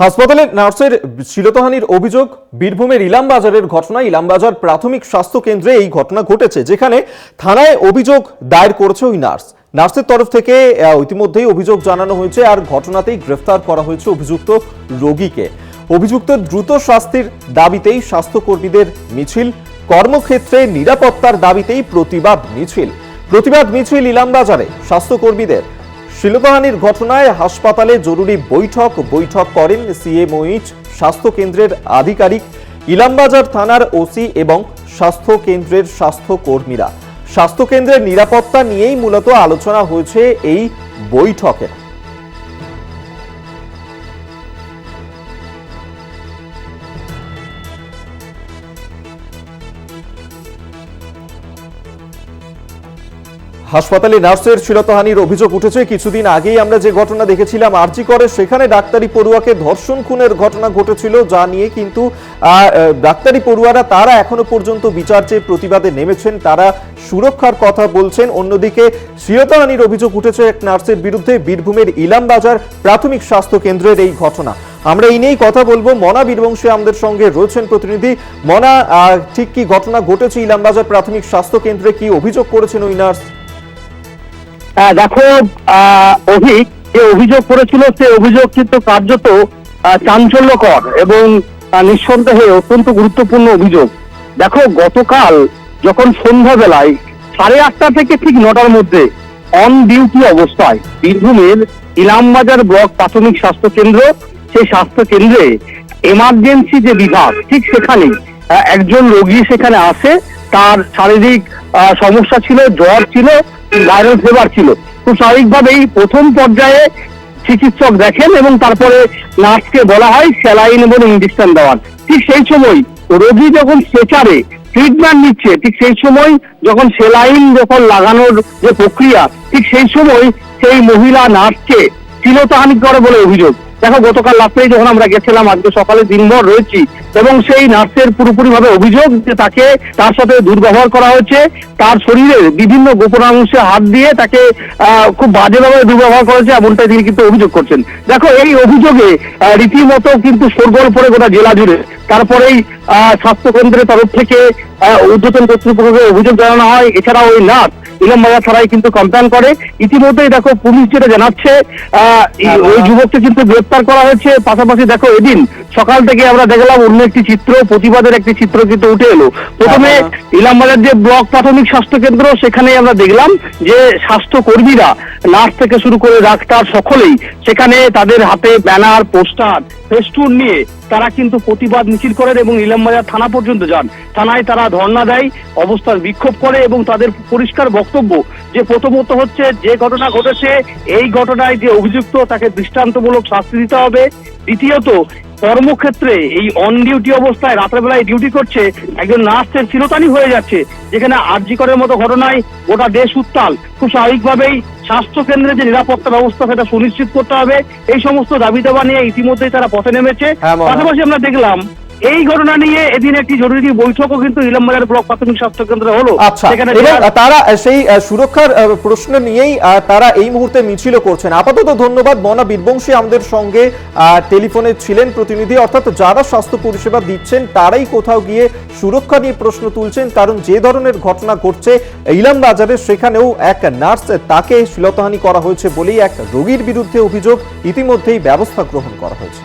হাসপাতালে নার্সের শিলতহানির অভিযোগ, বীরভূমের ইলামবাজারের ঘটনা ইলামবাজার প্রাথমিক স্বাস্থ্য কেন্দ্রে এই ঘটনা ঘটেছে, যেখানে থানায় অভিযোগ দায়ের করেছে ওই নার্স। নার্সের তরফ থেকে ইতিমধ্যেই অভিযোগ জানানো হয়েছে আর ঘটনাতেই গ্রেফতার করা হয়েছে অভিযুক্ত রোগীকে। অভিযুক্ত দ্রুত শাস্তির দাবিতেই স্বাস্থ্যকর্মীদের মিছিল, কর্মক্ষেত্রে নিরাপত্তার দাবিতেই প্রতিবাদ মিছিল। প্রতিবাদ মিছিল ইলামবাজারে। স্বাস্থ্যকর্মীদের শিলতহানির ঘটনায় হাসপাতালে জরুরি বৈঠক বৈঠক করেন সিএমওইচ স্বাস্থ্য কেন্দ্রের আধিকারিক, ইলামবাজার থানার ওসি এবং স্বাস্থ্য কেন্দ্রের স্বাস্থ্য কর্মীরা স্বাস্থ্য কেন্দ্রের নিরাপত্তা নিয়েই মূলত আলোচনা হয়েছে এই বৈঠকে। হাসপাতালে নার্সের শিলতহানির অভিযোগ উঠেছে। কিছুদিন আগেই আমরা যে ঘটনা দেখেছিলাম আরজি করে সেখানে ডাক্তারি পড়ুয়াকে ধর্ষণ খুনের ঘটনা ঘটেছিল, যা নিয়ে কিন্তু ডাক্তারি পড়ুয়ারা তারা এখনও পর্যন্ত বিচার চেয়ে প্রতিবাদে নেমেছেন, তারা সুরক্ষার কথা বলছেন। অন্যদিকে শিলতহানির অভিযোগ উঠেছে এক নার্সের বিরুদ্ধে বীরভূমের ইলামবাজার প্রাথমিক স্বাস্থ্য কেন্দ্রের এই ঘটনা। আমরা এই নিয়েই কথা বলব। মনা বীরবংশী আমাদের সঙ্গে রয়েছেন প্রতিনিধি। মনা ঠিক কি ঘটনা ঘটেছে ইলামবাজার প্রাথমিক স্বাস্থ্য কেন্দ্রে? কি অভিযোগ করেছেন ওই নার্স? দেখো অভিক যে অভিযোগ করেছিল, সে অভিযোগ কিন্তু কার্যত চাঞ্চল্যকর এবং নিঃসন্দেহে অত্যন্ত গুরুত্বপূর্ণ অভিযোগ। দেখো, গতকাল যখন সন্ধ্যাবেলায় সাড়ে আটটা থেকে ঠিক নটার মধ্যে অন ডিউটি অবস্থায় বীরভূমের ইলামবাজার ব্লক প্রাথমিক স্বাস্থ্য কেন্দ্র সেই স্বাস্থ্য কেন্দ্রে এমার্জেন্সি যে বিভাগ, ঠিক সেখানে একজন রোগী সেখানে আসে। তার শারীরিক সমস্যা ছিল, জ্বর ছিল ভাইরাল ফিভার ছিল। খুব স্বাভাবিকভাবেই প্রথম পর্যায়ে চিকিৎসক দেখেন এবং তারপরে নার্সকে বলা হয় স্যালাইন এবং ইঞ্জেকশন দেওয়ার। ঠিক সেই সময় রোগী যখন স্ট্রেচারে ট্রিটমেন্ট নিচ্ছে, ঠিক সেই সময় যখন সেলাইন যখন লাগানোর যে প্রক্রিয়া, ঠিক সেই সময় সেই মহিলা নার্সকে শ্লীলতাহানি করে বলে অভিযোগ। দেখো, গতকাল রাত্রেই যখন আমরা গেছিলাম, আজকে সকালে দিনভর রয়েছি এবং সেই নার্সের পুরোপুরি ভাবে অভিযোগ যে তাকে তার সাথে দুর্ব্যবহার করা হয়েছে, তার শরীরের বিভিন্ন গোপনাংশে হাত দিয়ে তাকে খুব বাজেভাবে দুর্ব্যবহার করেছে, এমনটাই তিনি কিন্তু অভিযোগ করছেন। দেখো, এই অভিযোগে রীতিমতো কিন্তু সরগোল পড়ে গোটা জেলা জুড়ে। তারপরেই স্বাস্থ্য কেন্দ্রের তরফ থেকে ঊর্ধ্বতন কর্তৃপক্ষকে অভিযোগ জানানো হয়। এছাড়াও ওই নার্স ইলামবাজার থানায় কিন্তু কমপ্লেন করে। ইতিমধ্যেই দেখো পুলিশ যেটা জানাচ্ছে আহ, ওই যুবককে কিন্তু গ্রেপ্তার করা হয়েছে। পাশাপাশি দেখো এদিন সকাল থেকে আমরা দেখলাম অন্য একটি চিত্র প্রতিবাদের একটি চিত্র কিন্তু উঠে এলো। প্রথমে ইলামবাজার যে ব্লক প্রাথমিক স্বাস্থ্য কেন্দ্র সেখানে আমরা দেখলাম যে স্বাস্থ্য কর্মীরা নার্স থেকে শুরু করে ডাক্তার সকলেই সেখানে তাদের হাতে ব্যানার, পোস্টার, ফেস্টুন নিয়ে তারা কিন্তু প্রতিবাদ মিছিল করেন এবং ইলামবাজার থানা পর্যন্ত যান। থানায় তারা ধর্ণা দেয়, অবস্থার বিক্ষোভ করে এবং তাদের পরিষ্কার বক্তব্য যে প্রথমত হচ্ছে যে ঘটনা ঘটেছে, এই ঘটনায় যে অভিযুক্ত তাকে দৃষ্টান্তমূলক শাস্তি দিতে হবে। দ্বিতীয়ত, কর্মক্ষেত্রে এই অন ডিউটি অবস্থায় রাত্রেবেলায় ডিউটি করছে একজন নার্সের চিরতানি হয়ে যাচ্ছে, যেখানে আরজি করের মতো ঘটনায় গোটা দেশ উত্তাল। খুব স্বাভাবিকভাবেই স্বাস্থ্য কেন্দ্রের যে নিরাপত্তা ব্যবস্থা সেটা সুনিশ্চিত করতে হবে এই সমস্ত দাবি দাবা নিয়ে ইতিমধ্যেই তারা পথে নেমেছে হয়। পাশাপাশি আমরা দেখলাম এই ঘটনা নিয়ে এদিন একটি জরুরি বৈঠকও কিন্তু ইলামবাজার ব্লক প্রাথমিক স্বাস্থ্য কেন্দ্রে হলো। আচ্ছা সেখানে এবং তারা সেই সুরক্ষার প্রশ্ন নিয়েই তারা এই মুহূর্তে মিছিল করছেন। আপাতত ধন্যবাদ মনা বীরবংশী আমাদের সঙ্গে টেলিফোনে ছিলেন প্রতিনিধি। অর্থাৎ যারা স্বাস্থ্য পরিষেবা দিচ্ছেন তারাই কোথাও গিয়ে সুরক্ষা নিয়ে প্রশ্ন তুলছেন। কারণ যে ধরনের ঘটনা ঘটছে ইলাম বাজারে সেখানেও এক নার্স তাকে শ্লীলতাহানি করা হয়েছে বলেই এক রোগীর বিরুদ্ধে অভিযোগ ইতিমধ্যেই ব্যবস্থা গ্রহণ করা হয়েছে।